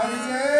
小提琴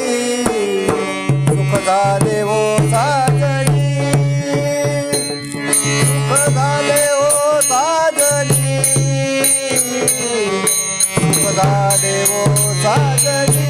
झाले हो साजनी। सुख झाले हो साजनी। सुख झाले हो साजनी।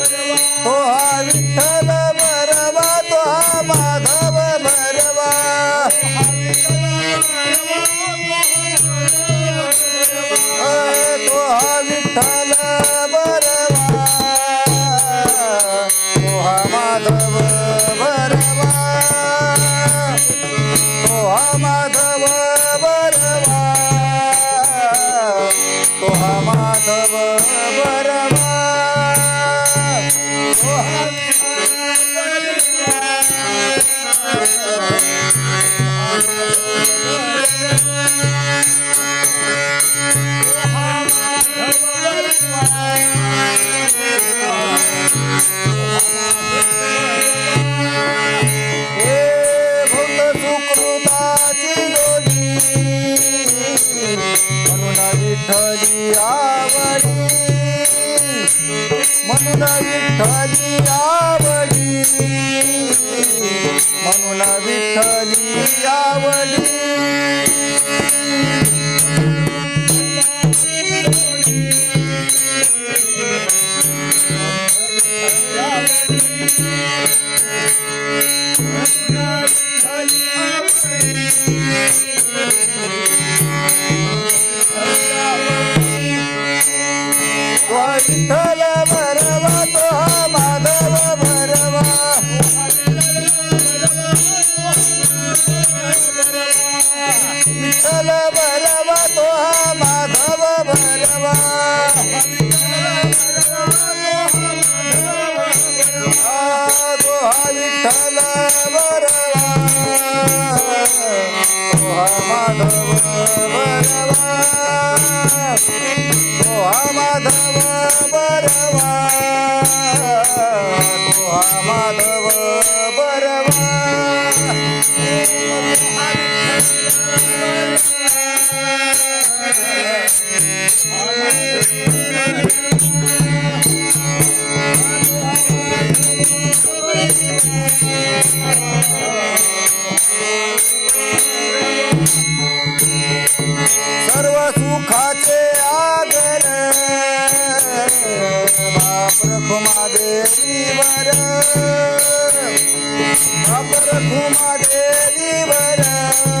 तो हा विठ्ठल भरवा तो हा माधव भरवा. तो हा विठ्ठल भरवा. तो हा माधव भरवा. तो हा माधव बरवा तो हा माधव बरवा म्हणून विठ्ठली आवडी. म्हणून विठ्ठली आवडी म्हणून विठ्ठली आवडी. विठ्ठल भरवा तो माधव भरवा तो विठ्ठल भरवा तो माधव बरवा तो माधव बरवा तो माधव बरवा सर्व सुखाचे आगले बापरखुमा देवी वर बापरखुमा देवी वर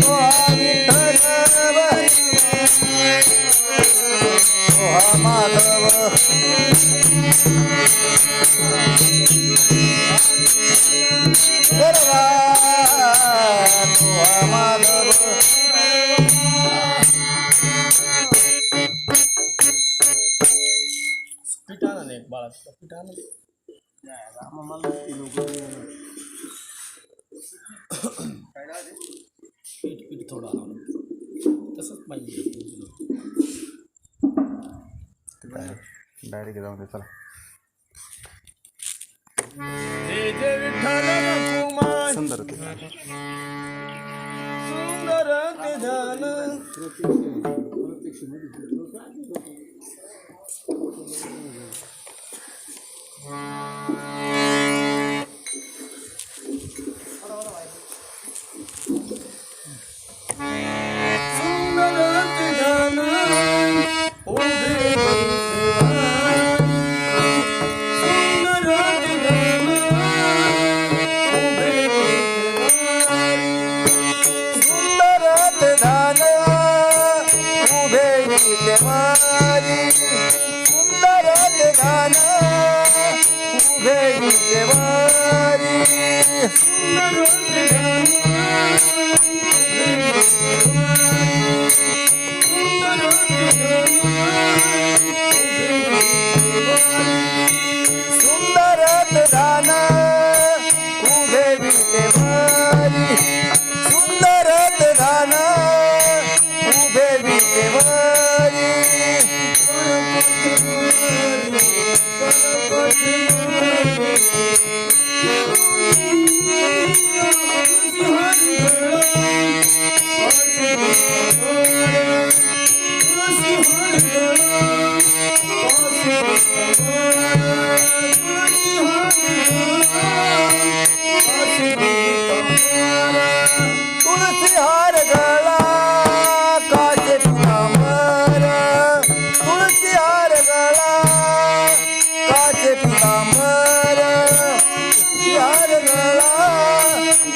तो हा विठ्ठल बरवा तो हा माधव बरवा तो हा माधव पिठानं नाही बाळा पिठानं डायरेक्ट जाऊन दे चला जय जय विठ्ठल कुमार सुंदर ते सुंदर ते झालं देवारी सुंदर धान उभे देवारी सुंदरत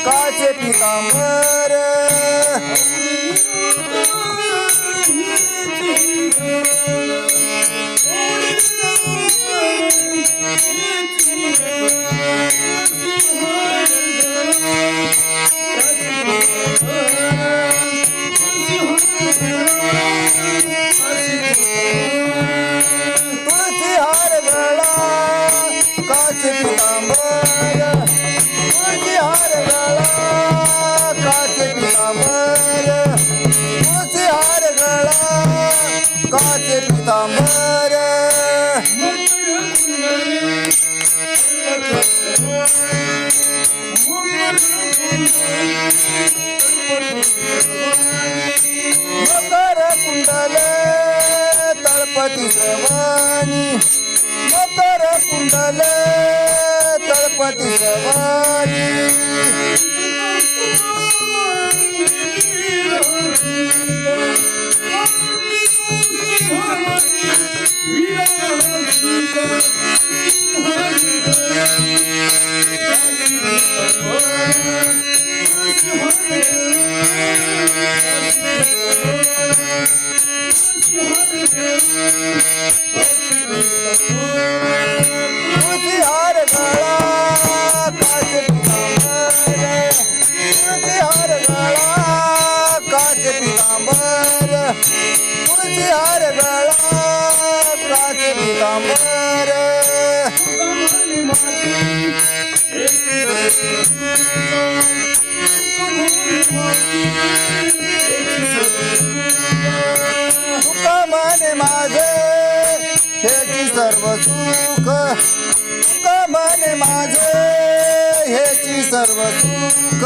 काचे पितांबर मकर कुंडल तळपती सवानी मकर कुंडल तळपती सवानी Yeah. तुळशी हार गळा काच पितांबर तुका माझे हेची सर्व सुख. तुका म्हणे माझे हेची सर्व सुख.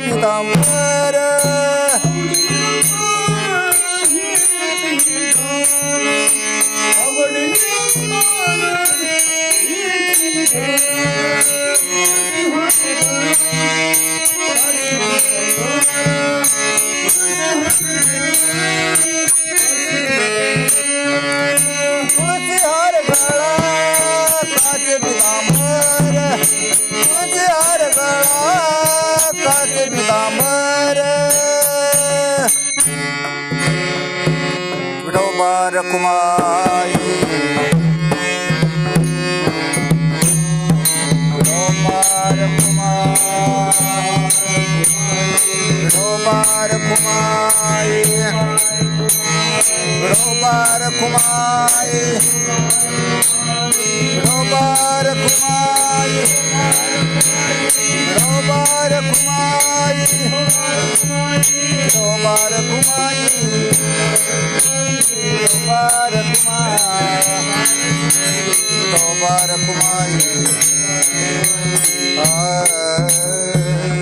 পিতাম্বর Thank you. Kumar Kumari Kumar Kumar Robar Kumai Robar Kumai Robar Kumai Robar Kumai Robar Kumai Robar Kumai Robar Kumai Ah